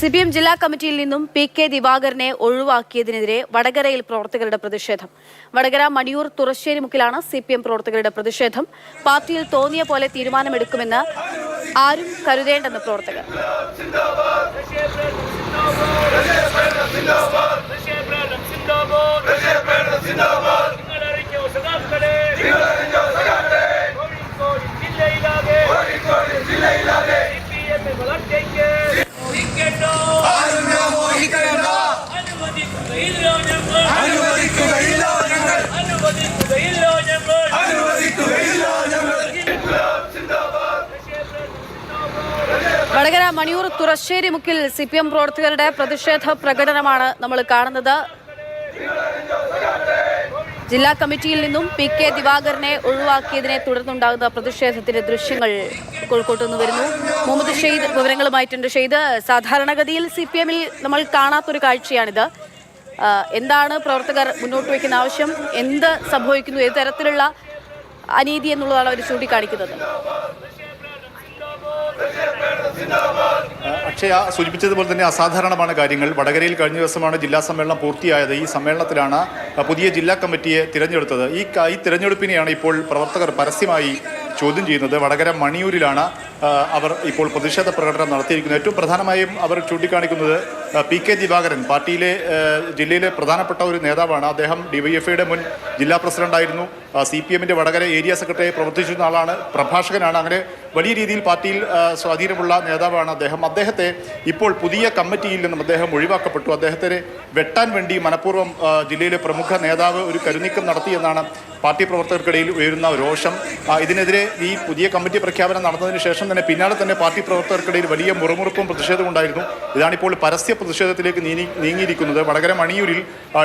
C P M ജില്ലാ കമ്മിറ്റിയിൽ നിന്നും പി കെ ദിവാകരനെ ഒഴിവാക്കിയതിനെതിരെ വടകരയിൽ പ്രവർത്തകരുടെ പ്രതിഷേധം വടകര മണിയൂർ തുറശ്ശേരി മുക്കിലാണ് സി പി എം പ്രവർത്തകരുടെ പ്രതിഷേധം പാർട്ടിയിൽ തോന്നിയ പോലെ തീരുമാനമെടുക്കുമെന്ന് ആരും കരുതേണ്ടെന്ന് പ്രവർത്തകർ വടകര മണിയൂർ തുറശ്ശേരി മുക്കിൽ സി പി എം പ്രവർത്തകരുടെ പ്രതിഷേധ പ്രകടനമാണ് നമ്മൾ കാണുന്നത്. ജില്ലാ കമ്മിറ്റിയിൽ നിന്നും പി കെ ദിവാകരനെ ഒഴിവാക്കിയതിനെ തുടർന്നുണ്ടാകുന്ന പ്രതിഷേധത്തിന്റെ ദൃശ്യങ്ങൾ കോഴിക്കോട്ട് നിന്ന് വരുന്നു. മുഹമ്മദ് ഷെയ്ദ് വിവരങ്ങളുമായിട്ടുണ്ട് ഷെയ്ദ്. സാധാരണഗതിയിൽ സി പി എമ്മിൽ നമ്മൾ കാണാത്തൊരു കാഴ്ചയാണിത്. എന്താണ് പ്രവർത്തകർ മുന്നോട്ട് വയ്ക്കുന്ന ആവശ്യം? എന്ത് സംഭവിക്കുന്നു? ഏത് തരത്തിലുള്ള അനീതി എന്നുള്ളതാണ് അവർ ചൂണ്ടിക്കാണിക്കുന്നത്. അക്ഷയ സൂചിപ്പിച്ചതുപോലെ തന്നെ അസാധാരണമാണ് കാര്യങ്ങൾ. വടകരയിൽ കഴിഞ്ഞ ദിവസമാണ് ജില്ലാ സമ്മേളനം പൂർത്തിയായത്. ഈ സമ്മേളനത്തിലാണ് പുതിയ ജില്ലാ കമ്മിറ്റിയെ തിരഞ്ഞെടുത്തത്. ഈ ഈ തിരഞ്ഞെടുപ്പിനെയാണ് ഇപ്പോൾ പ്രവർത്തകർ പരസ്യമായി ചോദ്യം ചെയ്യുന്നത് വടകര മണിയൂരിലാണ് അവർ ഇപ്പോൾ പ്രതിഷേധ പ്രകടനം നടത്തിയിരിക്കുന്നത്. ഏറ്റവും പ്രധാനമായും അവർ ചൂണ്ടിക്കാണിക്കുന്നത് പി കെ ദിവാകരൻ പാർട്ടിയിലെ ജില്ലയിലെ പ്രധാനപ്പെട്ട ഒരു നേതാവാണ്. അദ്ദേഹം ഡിവൈഎഫ്ഐയുടെ മുൻ ജില്ലാ പ്രസിഡന്റായിരുന്നു സി പി എമ്മിന്റെ വടകര ഏരിയ സെക്രട്ടറി പ്രവർത്തിച്ചിരുന്ന ആളാണ് പ്രഭാഷകനാണ്. അങ്ങനെ വലിയ രീതിയിൽ പാർട്ടിയിൽ സ്വാധീനമുള്ള നേതാവാണ് അദ്ദേഹം. അദ്ദേഹത്തെ ഇപ്പോൾ പുതിയ കമ്മിറ്റിയിൽ നിന്നും അദ്ദേഹം ഒഴിവാക്കപ്പെട്ടു. അദ്ദേഹത്തെ വെട്ടാൻ വേണ്ടി മനഃപൂർവം ജില്ലയിലെ പ്രമുഖ നേതാവ് ഒരു കരുനീക്കം നടത്തിയെന്നാണ് പാർട്ടി പ്രവർത്തകർക്കിടയിൽ ഉയരുന്ന രോഷം. ഇതിനെതിരെ ഈ പുതിയ കമ്മിറ്റി പ്രഖ്യാപനം നടന്നതിന് ശേഷം തന്നെ പിന്നാലെ തന്നെ പാർട്ടി പ്രവർത്തകർക്കിടയിൽ വലിയ മുറുമുറുപ്പും പ്രതിഷേധവും ഉണ്ടായിരുന്നു. ഇതാണിപ്പോൾ പരസ്യ പ്രതിഷേധത്തിലേക്ക് നീങ്ങി നീങ്ങിയിരിക്കുന്നത്. വടകര മണിയൂരിൽ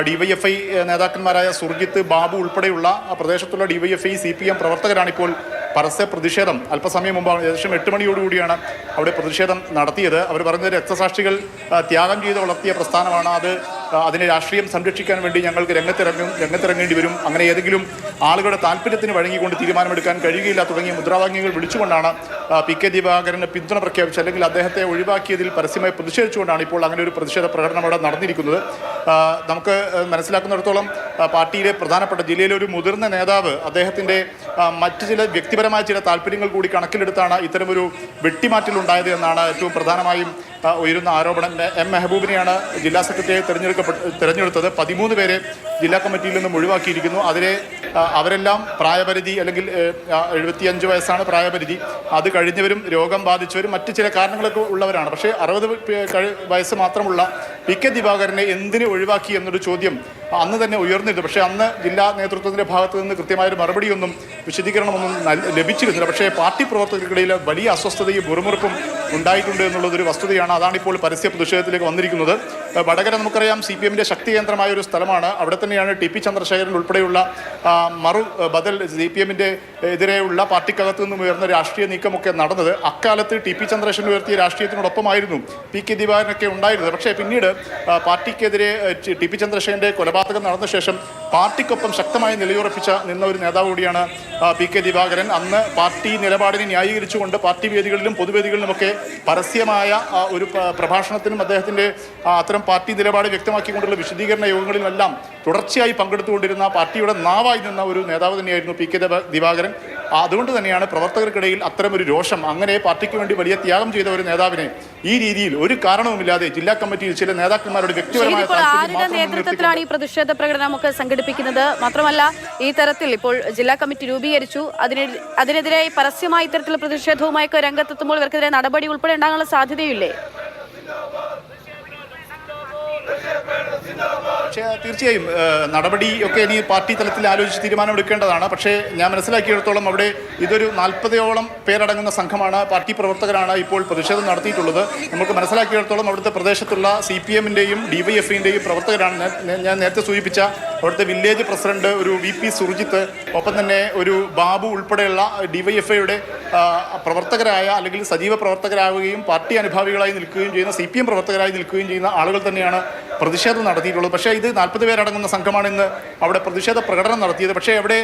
ഡിവൈഎഫ്ഐ നേതാക്കന്മാരായ സുർജിത്ത് ബാബു ഉൾപ്പെടെയുള്ള പ്രദേശത്തുള്ള ഡിവൈഎഫ്ഐ സി പി എം പ്രവർത്തകരാണിപ്പോൾ പരസ്യ പ്രതിഷേധം. അല്പസമയം മുമ്പാണ് ഏകദേശം എട്ട് മണിയോടുകൂടിയാണ് അവിടെ പ്രതിഷേധം നടത്തിയത്. അവർ പറഞ്ഞത് രക്തസാക്ഷികൾ ത്യാഗം ചെയ്ത് വളർത്തിയ പ്രസ്ഥാനമാണ്. അത് അതിനെ രാഷ്ട്രീയം സംരക്ഷിക്കാൻ വേണ്ടി ഞങ്ങൾക്ക് രംഗത്തിറങ്ങും രംഗത്തിറങ്ങേണ്ടി വരും. അങ്ങനെ ഏതെങ്കിലും ആളുകളുടെ താല്പര്യത്തിന് വഴങ്ങിക്കൊണ്ട് തീരുമാനമെടുക്കാൻ കഴിയുകയില്ല തുടങ്ങിയ മുദ്രാവാക്യങ്ങൾ വിളിച്ചുകൊണ്ടാണ് പി കെ ദിവാകരന് പിന്തുണ പ്രഖ്യാപിച്ചത് അല്ലെങ്കിൽ അദ്ദേഹത്തെ ഒഴിവാക്കിയതിൽ പരസ്യമായി പ്രതിഷേധിച്ചുകൊണ്ടാണ് ഇപ്പോൾ അങ്ങനെ ഒരു പ്രതിഷേധ പ്രകടനം അവിടെ നടന്നിരിക്കുന്നത്. നമുക്ക് മനസ്സിലാക്കുന്നിടത്തോളം പാർട്ടിയിലെ പ്രധാനപ്പെട്ട ജില്ലയിലെ ഒരു മുതിർന്ന നേതാവ് അദ്ദേഹത്തിന്റെ മറ്റ് ചില വ്യക്തിപരമായ ചില താല്പര്യങ്ങൾ കൂടി കണക്കിലെടുത്താണ് ഇത്തരമൊരു വെട്ടിമാറ്റലുണ്ടായത് എന്നാണ് ഏറ്റവും പ്രധാനമായും ഉയരുന്ന ആരോപണം. എം മെഹബൂബിനെയാണ് ജില്ലാ സെക്രട്ടറിയായി തിരഞ്ഞെടുക്കപ്പെട്ട് തിരഞ്ഞെടുത്തത്. പതിമൂന്ന് പേരെ ജില്ലാ കമ്മിറ്റിയിൽ നിന്നും ഒഴിവാക്കിയിരിക്കുന്നു. അതിലെ അവരെല്ലാം പ്രായപരിധി അല്ലെങ്കിൽ എഴുപത്തിയഞ്ച് വയസ്സാണ് പ്രായപരിധി. അത് കഴിഞ്ഞവരും രോഗം ബാധിച്ചവരും മറ്റ് ചില കാരണങ്ങളൊക്കെ ഉള്ളവരാണ്. പക്ഷേ അറുപത് വയസ്സ് മാത്രമുള്ള പി കെ ദിവാകരനെ എന്തിന് ഒഴിവാക്കി എന്നൊരു ചോദ്യം അന്ന് തന്നെ ഉയർന്നിരുന്നു. പക്ഷേ അന്ന് ജില്ലാ നേതൃത്വത്തിന്റെ ഭാഗത്ത് നിന്ന് കൃത്യമായൊരു മറുപടിയൊന്നും വിശദീകരണമൊന്നും ലഭിച്ചിരുന്നില്ല. പക്ഷേ പാർട്ടി പ്രവർത്തകർക്കിടയിൽ വലിയ അസ്വസ്ഥതയും മുറുമുറുപ്പും ഉണ്ടായിട്ടുണ്ട് എന്നുള്ളതൊരു വസ്തുതയാണ്. അതാണ് ഇപ്പോൾ പരസ്യ പ്രതിഷേധത്തിലേക്ക് വന്നിരിക്കുന്നത്. വടകര നമുക്കറിയാം സി പി എമ്മിന്റെ ശക്തി കേന്ദ്രമായ ഒരു സ്ഥലമാണ്. അവിടെ തന്നെയാണ് ടി പി ചന്ദ്രശേഖരൻ ഉൾപ്പെടെയുള്ള മറു ബദൽ സി പി എമ്മിന്റെ എതിരെയുള്ള പാർട്ടിക്കകത്തു നിന്നും ഉയർന്ന രാഷ്ട്രീയ നീക്കമൊക്കെ നടന്നത്. അക്കാലത്ത് ടി പി ചന്ദ്രശേഖരൻ ഉയർത്തിയ രാഷ്ട്രീയത്തിനോടൊപ്പമായിരുന്നു പി കെ ദിവാകരനൊക്കെ ഉണ്ടായിരുന്നത്. പക്ഷേ പിന്നീട് പാർട്ടിക്കെതിരെ ടി പി ചന്ദ്രശേഖരന്റെ കൊലപാതകം നടന്ന ശേഷം പാർട്ടിക്കൊപ്പം ശക്തമായി നിലയുറപ്പിച്ച നിന്ന ഒരു നേതാവ് കൂടിയാണ് പി കെ ദിവാകരൻ. അന്ന് പാർട്ടി നിലപാടിനെ ന്യായീകരിച്ചുകൊണ്ട് പാർട്ടി വേദികളിലും പൊതുവേദികളിലുമൊക്കെ പരസ്യമായ ഒരു പ്രഭാഷണത്തിനും അദ്ദേഹത്തിന്റെ അത്തരം പാർട്ടി നിലപാട് വ്യക്തമാക്കിക്കൊണ്ടുള്ള വിശദീകരണ യോഗങ്ങളിലെല്ലാം തുടർച്ചയായി പങ്കെടുത്തുകൊണ്ടിരുന്ന പാർട്ടിയുടെ നാവായി നിന്ന ഒരു നേതാവ് തന്നെയായിരുന്നു പി കെ ദിവാകരൻ. അതുകൊണ്ട് തന്നെയാണ് പ്രവർത്തകർക്കിടയിൽ അത്തരമൊരു രോഷം അങ്ങനെ പാർട്ടിക്ക് വേണ്ടി വലിയ ത്യാഗം ചെയ്ത ഒരു നേതാവിനെ ഈ രീതിയിൽ ഒരു കാരണവുമില്ലാതെ ജില്ലാ കമ്മിറ്റിയിൽ ചില നേതാക്കന്മാരുടെ വ്യക്തിപരമായ ആരുടെ നേതൃത്വത്തിലാണ് ഈ പ്രതിഷേധ പ്രകടനം ഒക്കെ സംഘടിപ്പിക്കുന്നത്? മാത്രമല്ല ഈ തരത്തിൽ ഇപ്പോൾ ജില്ലാ കമ്മിറ്റി രൂപീകരിച്ചു. അതിനെ അതിനെതിരെ പരസ്യമായി ഇത്തരത്തിലുള്ള പ്രതിഷേധവുമായൊക്കെ രംഗത്തെത്തുമ്പോൾ ഇവർക്കെതിരെ നടപടി ഉൾപ്പെടെ ഉണ്ടാകാനുള്ള സാധ്യതയില്ലേ പക്ഷേ തീർച്ചയായും നടപടി ഒക്കെ ഇനി പാർട്ടി തലത്തിൽ ആലോചിച്ച് തീരുമാനമെടുക്കേണ്ടതാണ്. പക്ഷേ ഞാൻ മനസ്സിലാക്കിയിടത്തോളം അവിടെ ഇതൊരു നാൽപ്പതോളം പേരടങ്ങുന്ന സംഘമാണ് പാർട്ടി പ്രവർത്തകരാണ് ഇപ്പോൾ പ്രതിഷേധം നടത്തിയിട്ടുള്ളത്. നമുക്ക് മനസ്സിലാക്കിയിടത്തോളം അവിടുത്തെ പ്രദേശത്തുള്ള സി പി എമ്മിന്റെയും ഡി വൈ എഫിന്റെയും പ്രവർത്തകരാണ്. ഞാൻ- നേരത്തെ സൂചിപ്പിച്ച അവിടുത്തെ വില്ലേജ് പ്രസിഡന്റ് ഒരു വി പി സുർജിത്ത് ഒപ്പം തന്നെ ഒരു ബാബു ഉൾപ്പെടെയുള്ള ഡി വൈ എഫ് ഐയുടെ പ്രവർത്തകരായ അല്ലെങ്കിൽ സജീവ പ്രവർത്തകരാവുകയും പാർട്ടി അനുഭാവികളായി നിൽക്കുകയും ചെയ്യുന്ന സി പി എം പ്രവർത്തകരായി നിൽക്കുകയും ചെയ്യുന്ന ആളുകൾ തന്നെയാണ് പ്രതിഷേധം നടത്തിയിട്ടുള്ളത് പക്ഷേ ഇത് നാൽപ്പത് പേരടങ്ങുന്ന സംഘമാണ് ഇന്ന് അവിടെ പ്രതിഷേധ പ്രകടനം നടത്തിയത്. പക്ഷേ അവിടെ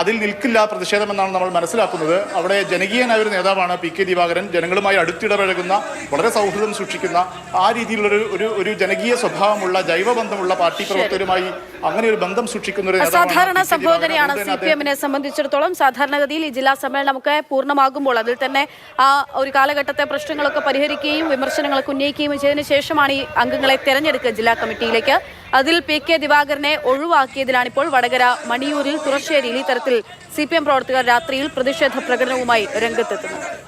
അതിൽ നിൽക്കില്ല പ്രതിഷേധമെന്നാണ് നമ്മൾ മനസ്സിലാക്കുന്നത്. അവിടെ ജനകീയനായ ഒരു നേതാവാണ് പി കെ ദിവാകരൻ. ജനങ്ങളുമായി അടുത്തിടപഴകുന്ന വളരെ സൗഹൃദം സൂക്ഷിക്കുന്ന ആ രീതിയിലുള്ള ഒരു ഒരു ജനകീയ സ്വഭാവമുള്ള ജൈവബന്ധമുള്ള പാർട്ടി പ്രവർത്തകരുമായി അങ്ങനെ ഒരു ബന്ധം സൂക്ഷിക്കുന്ന ഒരു സാധാരണ സംബോധനയാണ് സി പി എമ്മിനെ സംബന്ധിച്ചിടത്തോളം സാധാരണഗതിയിൽ ഈ ജില്ലാ സമ്മേളനമൊക്കെ പൂർണമാകുമ്പോൾ അതിൽ തന്നെ ആ ഒരു കാലഘട്ടത്തെ പ്രശ്നങ്ങളൊക്കെ പരിഹരിക്കുകയും വിമർശനങ്ങളൊക്കെ ഉന്നയിക്കുകയും ചെയ്തതിനു ശേഷമാണ് ഈ അംഗങ്ങളെ തെരഞ്ഞെടുക്കുക ജില്ലാ കമ്മിറ്റിയിലേക്ക്. അതിൽ പി കെ ദിവാകരനെ ഒഴിവാക്കിയതിലാണ് ഇപ്പോൾ വടകര മണിയൂരിൽ തുറശ്ശേരിയിൽ ഇത്തരത്തിൽ തരത്തിൽ സി പി എം പ്രവർത്തകർ രാത്രിയിൽ പ്രതിഷേധ പ്രകടനവുമായി രംഗത്തെത്തുന്നത്.